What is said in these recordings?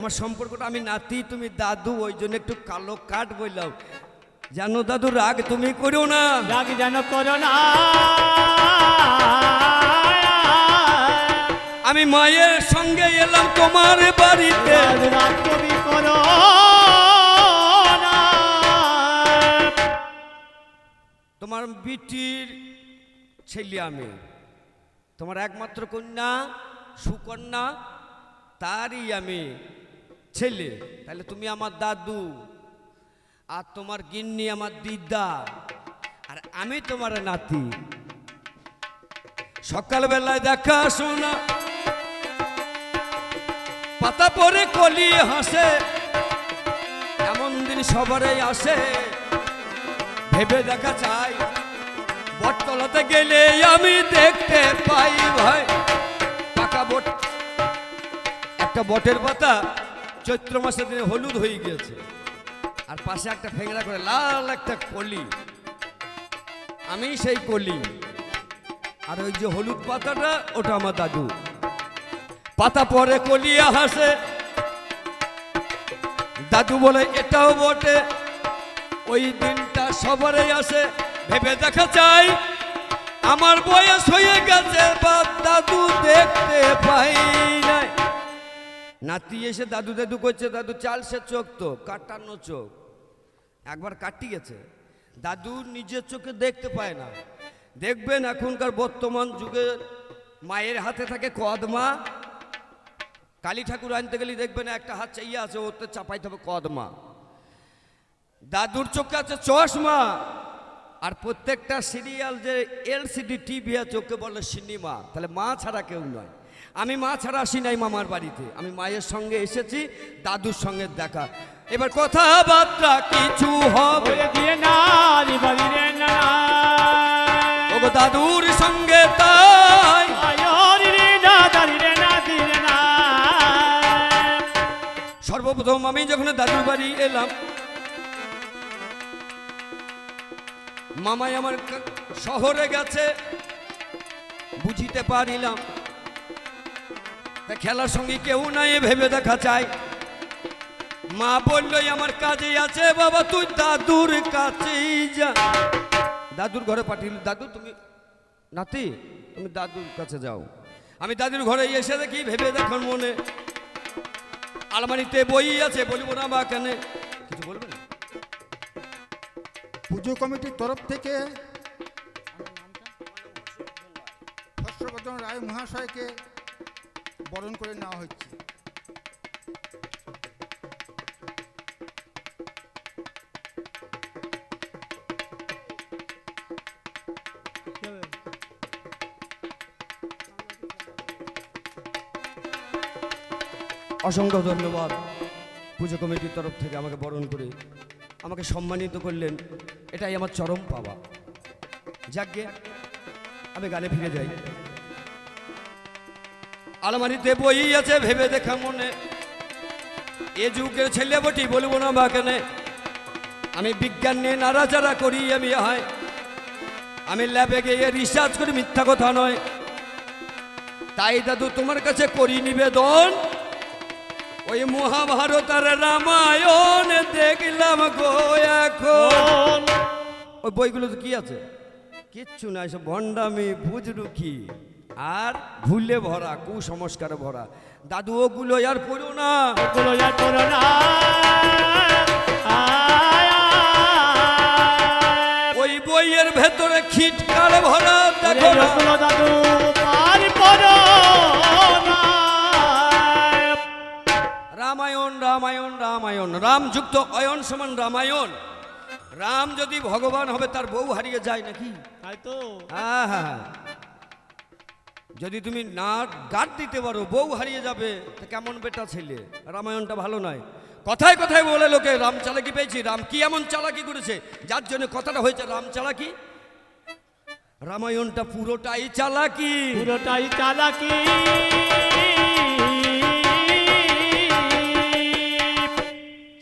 আমার সম্পর্কটা আমি নাতি তুমি দাদু ওই জন্য একটু কালো কাঠ বললাম। জানো দাদু রাগ তুমি করো না। রাগ যেন করো না। আমি মায়ের সঙ্গে এলাম তোমার বাড়িতে। রাগ তুমি করো তোমার বিটির ছেলে আমি। তোমার একমাত্র কন্যা সুকন্যা তারই আমি। ছেলে, তাহলে তুমি আমার দাদু, আর তোমার গিন্নি আমার দিদা, আর আমি তোমার নাতি। সকালবেলায় দেখা শোনা, পাতা পরে কলি হাসে, এমন দিন সবারই আসে, ভেবে দেখা চাই, বটতলাতে গেলে আমি দেখতে পাই ভাই। পাকা বট, একটা বটের পাতা চৈত্র মাসের দিনে হলুদ হয়ে গিয়েছে। আর পাশে একটা ফেংড়া করে লাল একটা কলি। আমি সেই কলি। আর ওই যে হলুদ পাতাটা, ওটা আমার দাদু। পাতা পরে কলিয়া হাসে। দাদু বলে, এটাও বটে। ওই দিনটা সবারই আসে। ভেবে দেখা চাই। আমার বয়স হয়ে গেছে বা দাদু দেখতে পাই। নাতি এসে দাদু দাদু করছে, দাদু চাল সে চোখ তো, কাটানো চোখ। একবার কাটি গেছে। দাদু নিজের চোখে দেখতে পায় না। দেখবেন এখনকার বর্তমান যুগে মায়ের হাতে থাকে কদমা। কালী ঠাকুর আনতে গেলে দেখবেন একটা হাত চাইয়ে আছে, ওতে চাপাইতে হবে কদমা। দাদুর চোখে আছে চশমা। আর প্রত্যেকটা সিরিয়াল যে এলসিডি টিভি আছে, ওকে বলে সিনেমা। তাহলে মা ছাড়া কেউ নয়। আমি মা ছাড়া আসি নাই মামার বাড়িতে। আমি মায়ের সঙ্গে এসেছি দাদুর সঙ্গে দেখা। এবার কথাবার্তা কিছু হবে। দিয়ে না দাদুর সঙ্গে তাই। সর্বপ্রথম আমি যখন দাদুর বাড়ি এলাম মামাই আমার শহরে গেছে বুঝিতে পারিলাম। তা খেলার সঙ্গে কেউ নাই, ভেবে দেখা চাই মা বললই, আমার কাজে আছে বাবা, তুই দাদুর কাছেই যা। দাদুর ঘরে পাঠিয়ে দাদু, তুমি নাতি, তুমি দাদুর কাছে যাও। আমি দাদুর ঘরে এসে দেখি, ভেবে দেখার মনে আলমারিতে বই আছে, বলব না বা কেন। কিছু বলবেন? পুজো কমিটির তরফ থেকে হর্ষবর্ধন রায় মহাশয়কে বরণ করে নেওয়া হচ্ছে। অসংখ্য ধন্যবাদ। পুজো কমিটির তরফ থেকে আমাকে বরণ করে আমাকে সম্মানিত করলেন। এটাই আমার চরম পাওয়া। যাকে আমি গানে ফিরে যাই। আলমারিতে বই আছে ভেবে দেখা মনে। এ যুগের ছেলে বটি বলব না বা কেনে আমি বিজ্ঞান নিয়ে নাড়াচাড়া করি আমি হয় আমি ল্যাবে গিয়ে রিসার্চ করি মিথ্যা কথা নয়। তাই দাদু তোমার কাছে করি নিবেদন। ওই মহাভারত আর রামায়ণ দেখলাম গো এখন। ওই বইগুলোতে কি আছে? কিচ্ছু নাই সব ভণ্ডামি বুজরুকি আর ভুলে ভরা কুসংস্কারে ভরা। দাদু ওগুলো আর পড়ো না। ওগুলো আর করো না। ওই বইয়ের ভেতরে খিটকার ভরা দেখো দাদু রামায়ণ রামায়ণ রামায়ণ। রাম যুক্ত অয়ন সমান রামায়ণ। রাম যদি ভগবান হবে তার বউ হারিয়ে যায় নাকি? তাই তো। হ্যাঁ হ্যাঁ হ্যাঁ। যদি তুমি না গাট দিতে পারো বউ হারিয়ে যাবে তা কেমন বেটা ছেলে? রামায়ণটা ভালো নয়। কথায় কথায় বলে লোকে রাম চালাকি পেয়েছি রাম কি এমন চালাকি করেছে? যার জন্য কথাটা হয়েছে রাম চালাকি? রামায়ণটা পুরোটাই চালাকি। পুরোটাই চালাকি।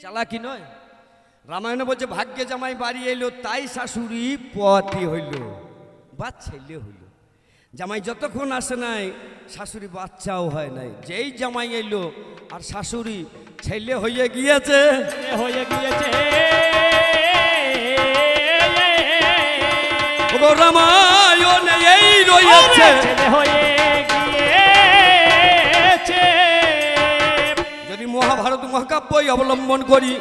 চালাকি নয়। রামায়ণে বলছে ভাগ্যে জামাই বাড়ি এলো তাই শাশুড়ি পতি হইল বা ছেলে হইল। জামাই যতক্ষণ আসে নাই শাশুড়ি বাচ্চাও হয় নাই। যেই জামাই এলো আর শাশুড়ি ছেলে হয়ে গিয়েছে। হয়ে গিয়েছে। ওগো রামায়ণে এই রয়েছে। ছেলে হয়ে গিয়েছে। যদি মহাভারত মহাকাব্যই অবলম্বন করি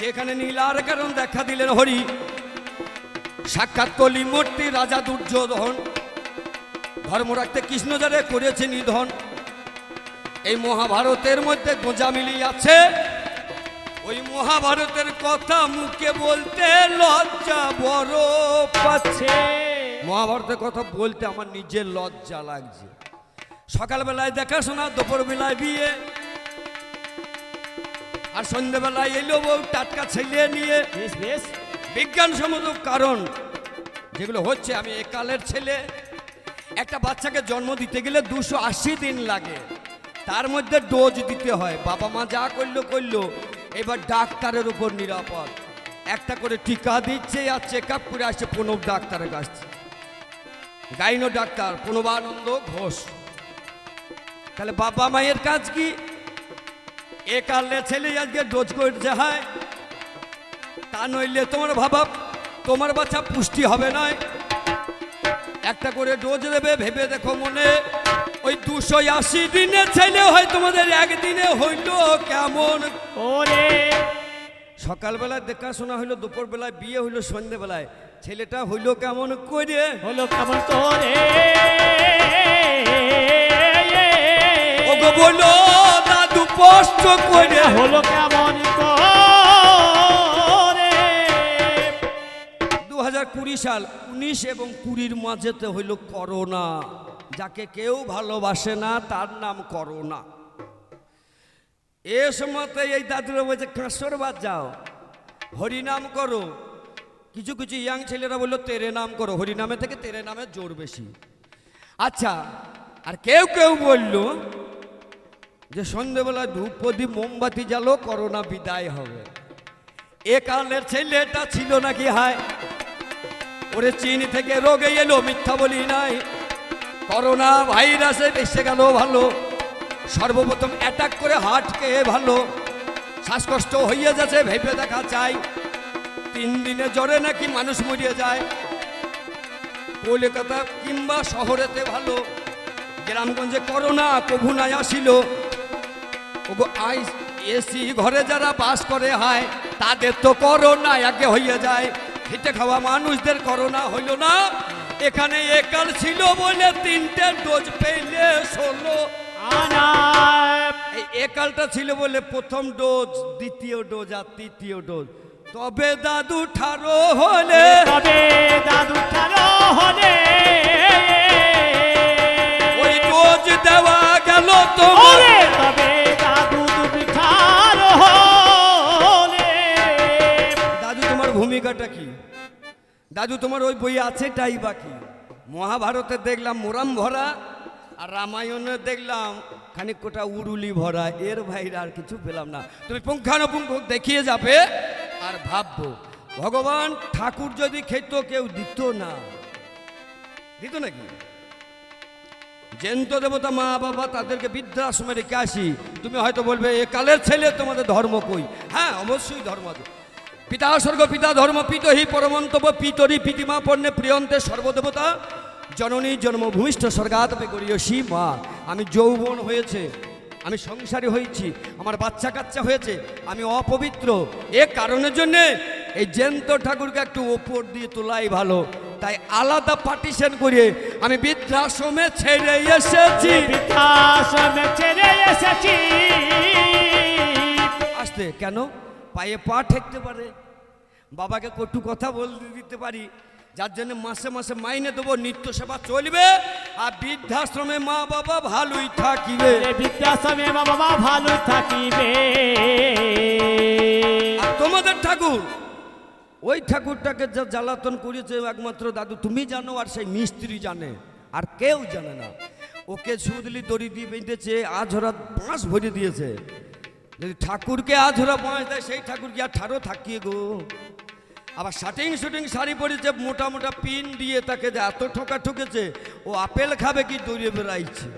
যেখানে নীলার কারণ দেখা দিলেন হরি সাক্ষাৎ কলি মূর্তি রাজা দুর্যোধন। ধর্ম রাখতে কৃষ্ণজারে করেছে নিধন। এই মহাভারতের মধ্যে গোঁজা আছে ওই মহাভারতের কথা মুখে বলতে লজ্জা বড় পাচ্ছে। মহাভারতের কথা বলতে আমার নিজের লজ্জা লাগছে। সকালবেলায় দেখাশোনা দুপুরবেলায় বিয়ে। আর সন্ধ্যেবেলায় এলো বউ টাটকা ছেলে নিয়ে। বিজ্ঞানসম্মত কারণ যেগুলো হচ্ছে আমি একালের ছেলে। একটা বাচ্চাকে জন্ম দিতে গেলে দুশো আশি দিন লাগে। তার মধ্যে ডোজ দিতে হয়। বাবা মা যা করল করল। এবার ডাক্তারের উপর নিরাপদ। একটা করে টিকা দিচ্ছে আর চেক আপ করে আসছে প্রণব ডাক্তারের কাছ গাইনো ডাক্তার প্রণবানন্দ ঘোষ। তাহলে বাবা মায়ের কাজ কি? এ কালে ছেলে আজকে ডোজ করছে, হয়। তা নইলে তোমার ভাবা, তোমার বাচ্চা পুষ্টি হবে নয়। একটা করে ডোজ দেবে ভেবে দেখো মনে। ওই দুশো আশি দিনে ছেলে হয় তোমাদের একদিনে হইল কেমন? ওরে। সকালবেলায় দেখাশোনা হইল দুপুরবেলায় বিয়ে হইল সন্ধ্যেবেলায়। ছেলেটা হইল কেমন করে? হলো কেমন করে? ওগো বলো দাদু কষ্ট করে। হলো কেমন করে? সাল, উনিশ এবং কুড়ির মাঝেতে হইল করোনা। যাকে কেউ ভালোবাসে না, তার নাম করোনা। এ সময়তে এই দাদুরা বলছে, কাঁসর বাদ যাও হরিনাম করো। কিছু কিছু ইয়াং ছেলেরা বলল, তেরে নাম করো। হরিনামে থেকে তেরে নামে জোর বেশি। আচ্ছা আর কেউ কেউ বলল যে, সন্ধেবেলা ধূপ প্রদীপ মোমবাতি জ্বালো, করোনা বিদায় হবে। এ কালের ছেলেটা ছিল নাকি হায়? ওরে চীন থেকে রোগে এলো, মিথ্যা বলি নাই। করোনা ভাইরাসে এসে গেল ভালো। সর্বপ্রথম অ্যাটাক করে হার্ট খেয়ে ভালো। শ্বাসকষ্ট হইয়া যাচ্ছে, ভেবে দেখা চাই তিন দিনে জ্বরে নাকি মানুষ মরিয়ে যায়। কলকাতা কিংবা শহরেতে ভালো। গ্রামগঞ্জে করোনা কভু নাই আসিল। ওগো আই এসি ঘরে যারা বাস করে হয়, তাদের তো করোনা আগে হইয়া যায়। খেটে খাওয়া মানুষদের করোনা হইল না। এখানে একাল ছিল বলে তিনটে ডোজ পেলে ষোলো। এই একালটা ছিল বলে প্রথম ডোজ দ্বিতীয় ডোজ আর তৃতীয় ডোজ। তবে দাদু ঠারো হলে। তবে দাদু ঠারো হলে। ওই ডোজ দেওয়া গেল তোমার। তবে ভূমিকাটা কি? দাদু, তোমার ওই বই আছে তাই বাকি মহাভারতে দেখলাম মোরাম ভরা আর রামায়ণে দেখলাম খানিক কোটা উড়ুলি ভরা। এর ভাইরা আর কিছু পেলাম না। তুমি পুঙ্খানুপুঙ্খ দেখিয়ে যাবে আর ভাববো, ভগবান ঠাকুর যদি খেত কেউ দিত না। দিত নাকি? জেন্ত দেবতা মা বাবা তাদেরকে বৃদ্ধাশ্রমে রেখে আসি। তুমি হয়তো বলবে, এ কালের ছেলে, তোমাদের ধর্ম কই? হ্যাঁ অবশ্যই ধর্ম আছে। পিতা স্বর্গ পিতা ধর্ম পিতহি পরমন্তব পিতরি পিতিমা পণ্যে প্রিয়ন্তে সর্বদেবতা। জননী জন্মভূমিষ্ঠ স্বর্গাতপে গরিয়সী মা। আমি যৌবন হয়েছে আমি সংসারী হয়েছি আমার বাচ্চা কাচ্চা হয়েছে আমি অপবিত্র। এ কারণের জন্যে এই জেন্ত ঠাকুরকে একটু ওপর দিয়ে তোলাই ভালো। তাই আলাদা পার্টিশন করে আমি বৃদ্ধাশ্রমে ছেড়ে এসেছি। বৃদ্ধাশ্রমে ছেড়ে এসেছি। আসতে কেন? পায়ে পা ঠেকতে পারে। বাবাকে কটু কথা বলতে দিতে পারি। যার জন্য মাসে মাসে মাইনে দেবো নিত্য সেবা চলবে। আর বৃদ্ধাশ্রমে মা বাবা ভালোই থাকিবে। বৃদ্ধাশ্রমে মা বাবা ভালো থাকিবে। আর তোমাদের ঠাকুর ওই ঠাকুরটাকে যা জ্বালাতন করেছে একমাত্র দাদু তুমি জানো আর সেই মিস্ত্রি জানে আর কেউ জানে না। ওকে সুদলি দড়ি দিয়ে বেঁধেছে আঝরা বাঁশ ভরে দিয়েছে। ঠাকুরকে আঝরা বাঁশ দেয়, সেই ঠাকুর কি আর ঠারো থাকিয়ে গো? আবার শাটিং শুটিং শাড়ি পরেছে, মোটা মোটা পিন দিয়ে তাকে যে এত ঠোকা ঠুকেছে, ও আপেল খাবে কি দৌড়িয়ে বেড়াইছে?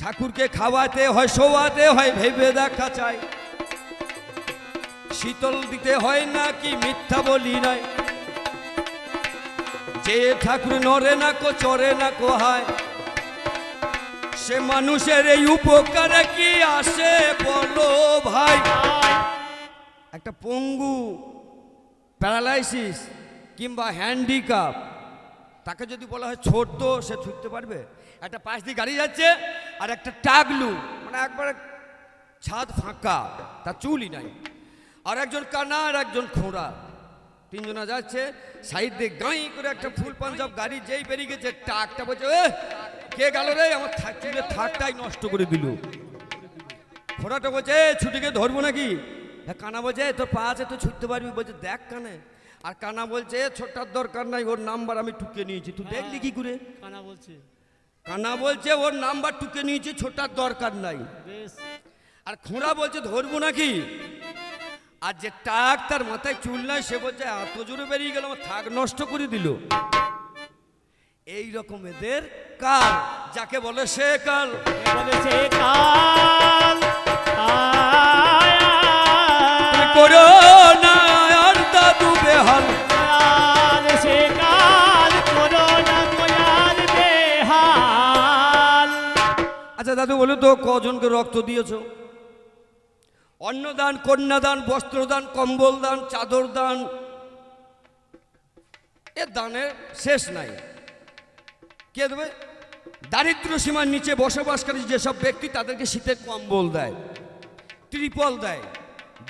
ঠাকুরকে খাওয়াতে হয় শোয়াতে হয়, ভেবে দেখা চাই। শীতল দিতে হয় না কি মিথ্যা বলি নাই? যে ঠাকুর নরে না কো চরে না কো হয় সে মানুষের এই উপকারে কি আসে বলো ভাই? একটা পঙ্গু, প্যারালাইসিস কিংবা হ্যান্ডিক্যাপ, তাকে যদি বলা হয় ছোট সে ছুটতে পারবে। একটা পাশ দিয়ে গাড়ি যাচ্ছে আর একটা টাগলু মানে একবার ছাদ ফাঁকা, তার চুলই নাই। আর একজন কানা আর একজন খোঁড়া, তিনজনা যাচ্ছে, সাইড দিয়ে গাঁই করে একটা ফুল পাঞ্জাব গাড়ি যেই বেরিয়ে গেছে টাকটা বলছে কে গেল রে? আমার চুলের থাকটাই নষ্ট করে দিল। খোঁড়াটা বলছে ছুটিকে ধরবো নাকি? হ্যাঁ কানা বলছে তোর পা আছে তো ছুটতে পারবি? বলছে দেখ কানে। আর কানা বলছে "এ, ছোটার দরকার নাই ওর নাম্বার আমি টুকে নিয়েছি। তুই দেখলি কি করে? কানা বলছে। কানা বলছে ওর নাম্বার টুকে নিয়েছি ছোটার দরকার নাই। আর খোঁড়া বলছে ধরবো নাকি? আর যে টাক তার মাথায় চুল নাই সে বলছে এত জোরে বেরিয়ে গেল আমার থাক নষ্ট করে দিল। এই রকম এদের কাল। যাকে বলে সে কাল। কে বলেছে কাল করো না আর দাদু বেহাল। সে আচ্ছা দাদু বলো তো কজনকে রক্ত দিয়েছ? অন্নদান কন্যাদান বস্ত্রদান কম্বল দান চাদর দান এ দানের শেষ নাই। কে দেবে? দারিদ্র সীমার নিচে বসবাসকারী যেসব ব্যক্তি তাদেরকে শীতের কম্বল দেয় ত্রিপল দেয়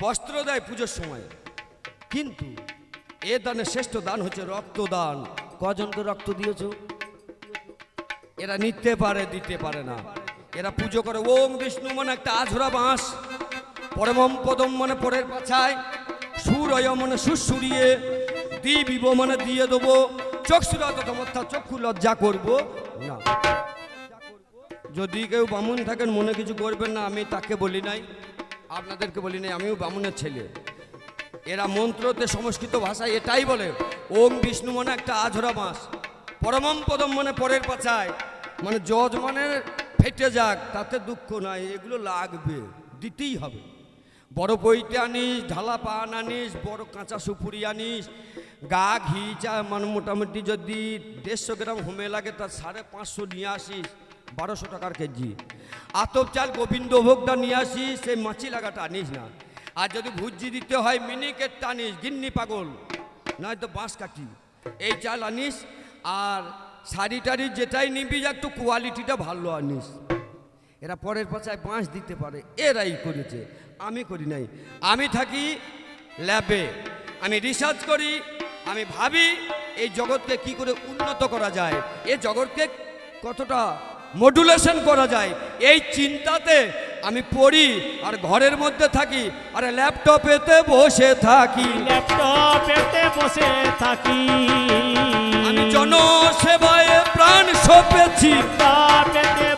বস্ত্র দেয় পুজোর সময়। কিন্তু এ দানের শ্রেষ্ঠ দান হচ্ছে রক্তদান। কজনকে রক্ত দিয়েছ? এরা নিতে পারে দিতে পারে না। এরা পুজো করে ওম বিষ্ণু মানে একটা আঝরা বাঁশ পরমম পদম মানে পরের পাছায় সুরয় মানে সুর সুসুরিয়ে দিবিব মানে দিয়ে দেবো। চক্ষু লজ্জা না। যদি কেউ বামুন থাকেন, মনে কিছু করবেন না, আমি তাকে বলি নাই, আপনাদেরকে বলি নাই, আমিও বামুনের ছেলে। এরা মন্ত্রতে সংস্কৃত ভাষায় এটাই বলে, ওম বিষ্ণু মানে একটা আঝরা মাস পরমম পদম মানে পরের পাছায় মানে জজ মানে ফেটে যাক, তাতে দুঃখ নাই, এগুলো লাগবে, দিতেই হবে। বড় বইটা আনিস, ঢালা পান আনিস, বড় কাঁচা সুপুরি আনিস গা ঘি চা মানে মোটামুটি যদি দেড়শো গ্রাম হোমে লাগে তার সাড়ে পাঁচশো নিয়ে আসিস, বারোশো টাকার কেজি। আতপ চাল গোবিন্দভোগটা নিয়ে আসিস, সেই মাছি লাগাটা আনিস না। আর যদি ভুজি দিতে হয় মিনিকেট আনিস, গিন্নি পাগল, নয়তো বাঁশ কাটি এই চাল আনিস, আর শাড়ি টাড়ি যেটাই নিবি, একটু কোয়ালিটিটা ভালো আনিস। এরা পরের পাশায় বাঁশ দিতে পারে, এরাই করেছে। আমি করি নাই। আমি থাকি ল্যাবে আমি রিসার্চ করি আমি ভাবি এই জগৎকে কি করে উন্নত করা যায়? এই জগৎকে কতটা মডুলেশন করা যায়? এই চিন্তাতে আমি পড়ি আর ঘরের মধ্যে থাকি আর ল্যাপটপেতে বসে থাকি। ল্যাপটপেতে বসে থাকি। আমি জনসেবায় প্রাণ সপেছি।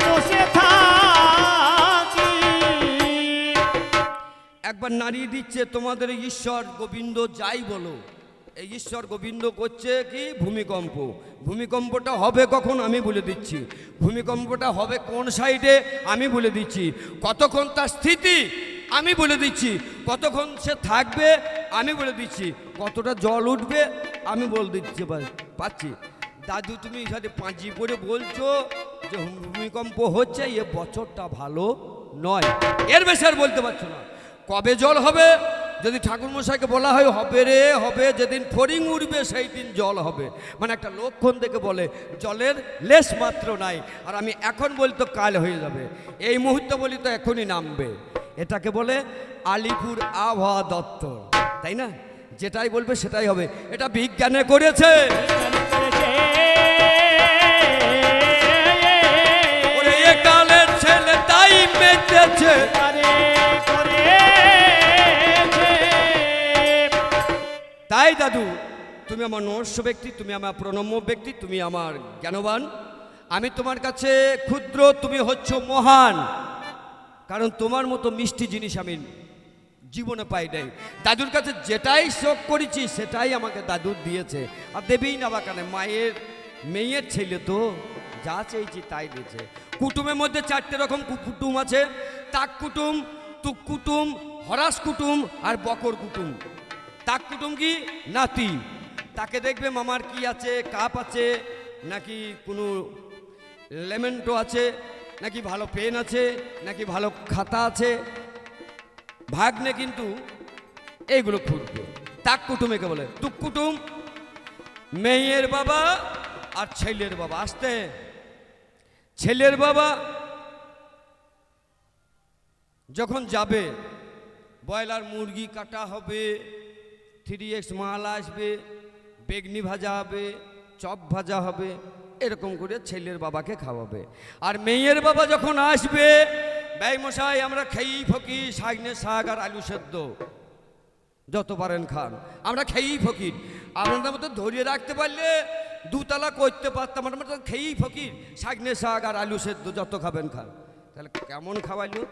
বসে থাকি। একবার নাড়িয়ে দিচ্ছে তোমাদের ঈশ্বর গোবিন্দ যাই বলো। এই ঈশ্বর গোবিন্দ করছে কি? ভূমিকম্প। ভূমিকম্পটা হবে কখন? আমি বলে দিচ্ছি। ভূমিকম্পটা হবে কোন সাইডে? আমি বলে দিচ্ছি। কতক্ষণ তার স্থিতি? আমি বলে দিচ্ছি। কতক্ষণ সে থাকবে? আমি বলে দিচ্ছি। কতটা জল উঠবে? আমি বলে দিচ্ছি পাচ্ছি? দাদু, তুমি এখানে পাঁচি পড়ে বলছো যে ভূমিকম্প হচ্ছে, এ বছরটা ভালো নয়। এর বেশি আর বলতে পারছ না। কবে জল হবে? যদি ঠাকুরমশাইকে বলা হয়, হবে রে, হবে, যেদিন ফড়িং উঠবে সেই দিন জল হবে। মানে একটা লক্ষণ দেখে বলে, জলের লেশ মাত্র নাই, আর আমি এখন বলি তো কাল হয়ে যাবে। এই মুহূর্তে বলি তো এখনই নামবে। এটাকে বলে আলিপুর আবহাওয়া দপ্তর, তাই না? যেটাই বলবে সেটাই হবে। এটা বিজ্ঞানে করেছে। ছেলে তাই তাই দাদু, তুমি আমার নমস্য ব্যক্তি, তুমি আমার প্রণম্য ব্যক্তি, তুমি আমার জ্ঞানবান। আমি তোমার কাছে ক্ষুদ্র, তুমি হচ্ছ মহান। কারণ তোমার মতো মিষ্টি জিনিস আমি জীবনে পাই নাই। দাদুর কাছে যেটাই শোক করেছি, সেটাই আমাকে দাদু দিয়েছে। আর দেবেই না বা কেন মায়ের, মেয়ের ছেলে তো, যা চেয়েছি তাই দিয়েছে। কুটুমের মধ্যে চারটে রকম কুটুম আছে, তাক কুটুম, তুক কুটুম, হরাস কুটুম আর বকর কুটুম। তাক কুটুম কি নাতি। তাকে দেখবে মামার কি আছে, কাপ আছে, নাকি কোনো লেমেন্টো আছে, নাকি ভালো পেন আছে, নাকি ভালো খাতা আছে। ভাগ্নে কিন্তু এইগুলো খুঁজবে। তাক কুটুম একে বলে তুক কুটুম, মেয়ের বাবা আর ছেলের বাবা, আসতে। ছেলের বাবা যখন যাবে, ব্রয়লার মুরগি কাটা হবে থ্রি এক্স মাল আসবে, বেগনি ভাজা হবে, চপ ভাজা হবে, এরকম করে ছেলের বাবাকে খাওয়াবে। আর মেয়ের বাবা যখন আসবে ব্যয়মশাই আমরা খেয়েই ফকি শাগনে শাক আর আলু সেদ্ধ। যত পারেন খান। আমরা খেয়েই ফকির আপনাদের মতো ধরিয়ে রাখতে পারলে দুতলা করতে পারতাম আমরা মতো খেয়েই ফকির শাগনে শাক আর আলু সেদ্ধ যত খাবেন খান। তাহলে কেমন খাওয়াইলো?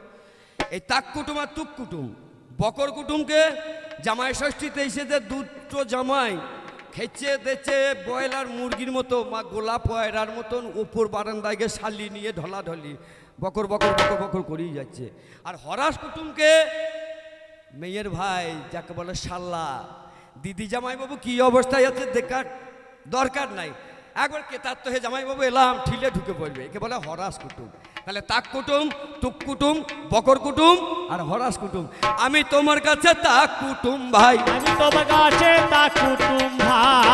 এই তাক কুটুম আর তুক কুটুম। বকর কুটুমকে জামাই ষষ্ঠীতে এসেছে দুটো জামাই খেচে দেচে ব্রয়লার মুরগির মতো, মা গোলাপ পয়রার মতন উপর বারান্দায় গিয়ে শালি নিয়ে ঢলাঢলি, বকর বকর বকর বকর করেই যাচ্ছে। আর হরাস কুটুমকে, মেয়ের ভাই যাকে বলে শাল্লা, দিদি জামাইবাবু কি অবস্থায় আছে দেখার দরকার নাই। একবার কেতার তো হে জামাইবাবু এলাম, ঠিলে ঢুকে পড়বে, একে বলে হরাস কুটুম। তাহলে তাক কুটুম তুক কুটুম বকর কুটুম আর হরাস কুটুম। আমি তোমার কাছে তাক কুটুম ভাই। আমি তোমার কাছে তাক কুটুম ভাই।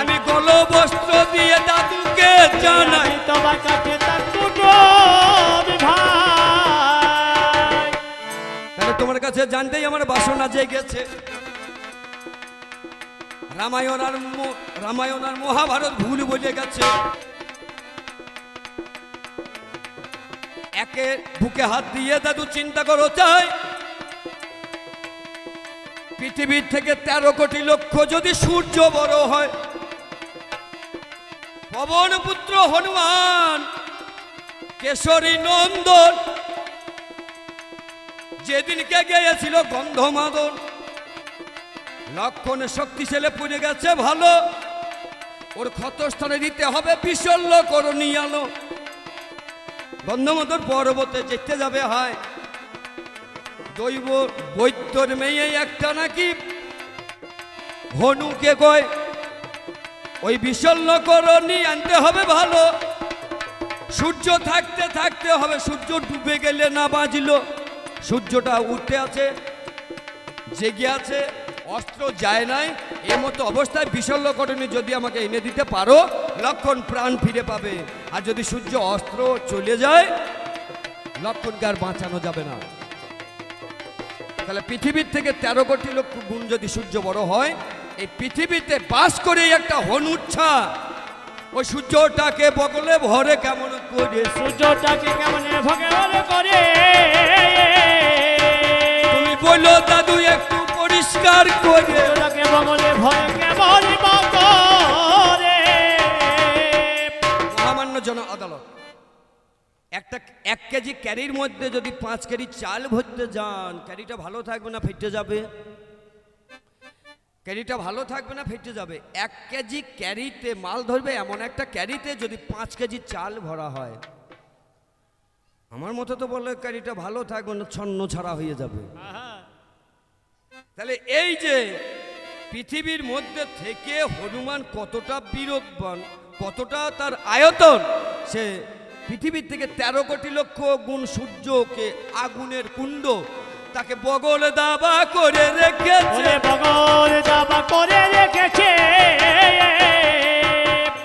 আমি গল বস্ত্র দিয়ে দাদুকে জানাই। তোমার কাছে তা কুটুম ভাই। তাহলে তোমার কাছে জানতেই আমার বাসনা জেগেছে। রামায়ণ আর রামায়ণ আর মহাভারত ভুল বলে গেছে। একে বুকে হাত দিয়ে দাদু চিন্তা করো, চাই। পৃথিবীর থেকে তেরো কোটি লক্ষ যদি সূর্য বড় হয়, পবন পুত্র হনুমান, কেশরী নন্দন, যেদিনকে গিয়েছিল গন্ধমাদন, লক্ষণে শক্তিশালী পুড়ে গেছে ভালো। ওর ক্ষতস্থানে দিতে হবে বিশল্য করণীয়ালো গন্ধমাদন পর্বতে যেতে যাবে হয়। দৈব বৈদ্যর মেয়ে একটা নাকি? হনুকে কয়, ওই বিশল্য করণী আনতে হবে ভালো। সূর্য থাকতে থাকতে হবে, সূর্য ডুবে গেলে না বাঁচলো। সূর্যটা উঠে আছে, জেগে আছে, অস্ত্র যায় নাই। এ মতো অবস্থায় বিশল্যকরণী যদি আমাকে এনে দিতে পারো লক্ষণ প্রাণ ফিরে পাবে। আর যদি সূর্য অস্ত্র চলে যায় লক্ষণকে আর বাঁচানো যাবে না। তাহলে পৃথিবীর থেকে তেরো কোটি লক্ষ গুণ যদি সূর্য বড় হয় এই পৃথিবীতে বাস করে একটা হনুচ্ছা। ওই সূর্যটাকে বগলে ভরে কেমন করে? সূর্যটাকে কেমন ভগবান করে? তুমি বলো দাদু একটু পরিষ্কার করে। বগলে ভয় কেমন জন আদালত। একটা এক কেজি ক্যারির মধ্যে যদি পাঁচ কেজি চাল ভরতে যান, ক্যারিটা ভালো থাকবে না, ফেটে যাবে? ক্যারিটা ভালো থাকবে না, ফেটে যাবে? এক কেজি ক্যারিতে মাল ধরবে এমন একটা ক্যারিতে যদি পাঁচ কেজি চাল ভরা হয়। আমার মতো তো বলে ক্যারিটা ভালো থাকবে না, ছন্ন ছাড়া হয়ে যাবে। তাহলে এই যে পৃথিবীর মধ্যে থেকে হনুমান কতটা বীরবান কতটা তার আয়তন? সে পৃথিবীর থেকে তেরো কোটি লক্ষ গুণ সূর্যকে আগুনের কুণ্ড তাকে বগল দাবা করে রেখেছে। বগল দাবা করে রেখেছে।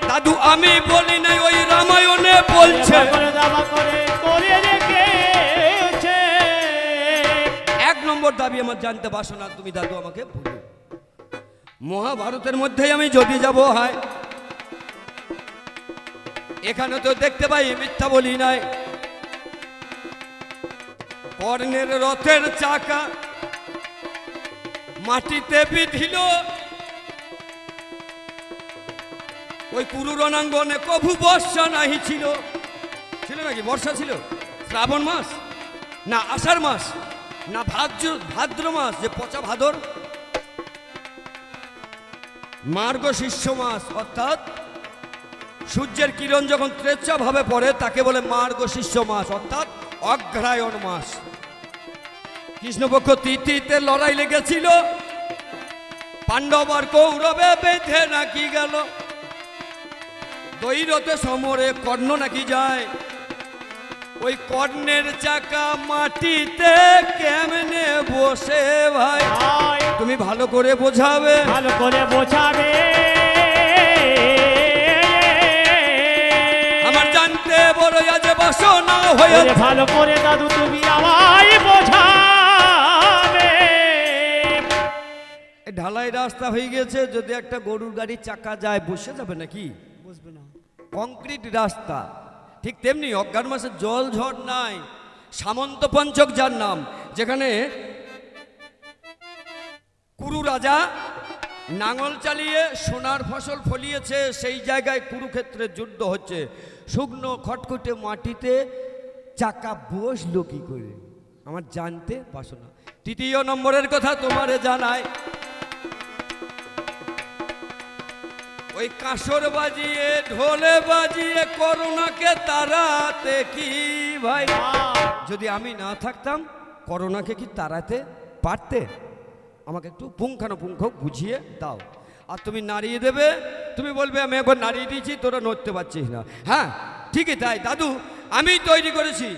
দাদু আমি বলি নাই ওই রামায়ণে বলছে। বগল দাবা করে করে রেখেছে। এক নম্বর দাবি আমার জানতে বাসনা তুমি দাদু আমাকে ভুলো। মহাভারতের মধ্যেই আমি যদি যাব হয়। এখানে তো দেখতে পাই, মিথ্যা বলি নাই। কর্ণের রথের চাকা মাটিতে বিধিল। ওই কুরু রণাঙ্গনে কভু বর্ষা নাহি ছিল। ছিল নাকি? বর্ষা ছিল? শ্রাবণ মাস? না, আষাঢ় মাস? না, ভাদ্র ভাদ্র মাস, যে পচা ভাদর? মার্গ শিষ্য মাস, অর্থাৎ সূর্যের কিরণ যখন ত্রেচ্ছা ভাবে পড়ে তাকে বলে মার্গ শিষ্য মাস অর্থাৎ অগ্রায়ণ মাস। কৃষ্ণপক্ষ তিথিতে লড়াই লেগেছিল। পাণ্ডব আর কৌরবে বেঁধে নাকি গেল। দৈরতে সমরে কর্ণ নাকি যায়। ওই কর্ণের চাকা মাটিতে কেমনে বসে ভাই? ভাই তুমি ভালো করে বোঝাবে। ভালো করে বোঝাবে। বড় আজ বাসনা হয়ে ভালো করে দাদু তুমি আমায় বোঝাবে। ঢালাই রাস্তা হয়ে গেছে যদি একটা গরুর গাড়ির চাকা যায় বসে যাবে নাকি? বুঝবে না। কংক্রিট রাস্তা। ঠিক তেমনি অজ্ঞান মাসে জল ঝড় নাই সামন্ত পঞ্চক যার নাম যেখানে কুরু রাজা নাঙল চালিয়ে সোনার ফসল ফলিয়েছে সেই জায়গায় কুরুক্ষেত্রে যুদ্ধ হচ্ছে। শুকনো খটখটে মাটিতে চাকা বসল কি করে? আমার জানতে পারছ না। তৃতীয় নম্বরের কথা তোমারে জানায় ওই কাঁসর বাজিয়ে ঢোলে বাজিয়ে করোনাকে তাড়াতে কি ভাই? যদি আমি না থাকতাম করোনাকে কি তাড়াতে পারতে? আমাকে একটু পুঙ্খানুপুঙ্খ বুঝিয়ে দাও। আর তুমি নাড়িয়ে দেবে, তুমি বলবে, আমি একবার নাড়িয়ে দিয়েছি, তোরা নড়তে পারছিস না। হ্যাঁ ঠিকই তাই। দাদু, আমি তৈরি করেছি।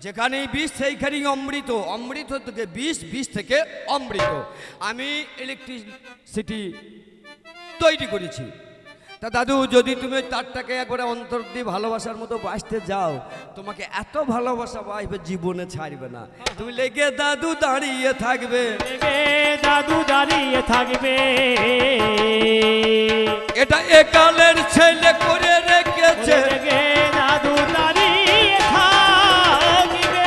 যেখানেই বিষ, সেইখানেই অমৃত। অমৃত থেকে বিষ বিষ থেকে অমৃত। আমি ইলেকট্রিসিটি তৈরি করেছি। তা দাদু যদি তুমি তারটাকে একবারে অন্তর দিয়ে ভালোবাসার মতো বাঁচতে যাও তোমাকে এত ভালোবাসা বাঁচবে জীবনে ছাড়বে না। তুমি লেগে দাদু দাঁড়িয়ে থাকবে। দাদু দাঁড়িয়ে থাকবে। এটা একালের ছেলে করে রেখেছে। দাদু দাঁড়িয়ে থাকবে।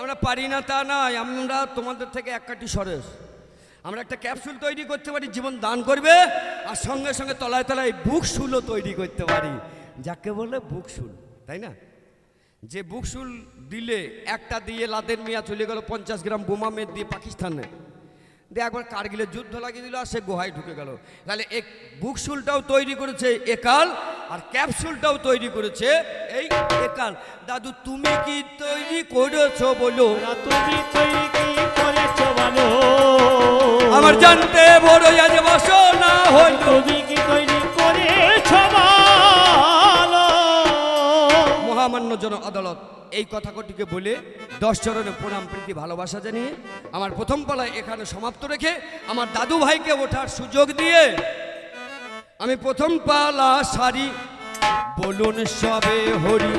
আমরা পারি না তা নয় আমরা তোমাদের থেকে এক কাটি সরেস। আমরা একটা ক্যাপসুল তৈরি করতে পারি, জীবন দান করবে, আর সঙ্গে সঙ্গে তলায় তলায় বুকশুলও তৈরি করতে পারি। যাকে বলে বুকশুল তাই না? যে বুকশুল দিলে একটা দিয়ে লাদের মিয়া চলে গেল পঞ্চাশ গ্রাম বোমা মেদ দিয়ে পাকিস্তানে। দিয়ে একবার কারগিলের যুদ্ধ লাগিয়ে দিল আর সে গুহায় ঢুকে গেল। তাহলে এক বুকশুলটাও তৈরি করেছে একাল, আর ক্যাপসুলটাও তৈরি করেছে এই একাল। দাদু, তুমি কি তৈরি করেছ বলো? তুমি তৈরি করেছ বলো। আমার জানতে বড় আজ বাসনা হইল তুমি কি তৈরি করেছ মহামান্য জন আদালত এই কথা কটিকে বলে দশ চরণে প্রণাম প্রীতি ভালোবাসা জানিয়ে আমার প্রথম পালায় এখানে সমাপ্ত রেখে আমার দাদু ভাইকে ওঠার সুযোগ দিয়ে আমি প্রথম পালা সারি। বলুন সবে হরি।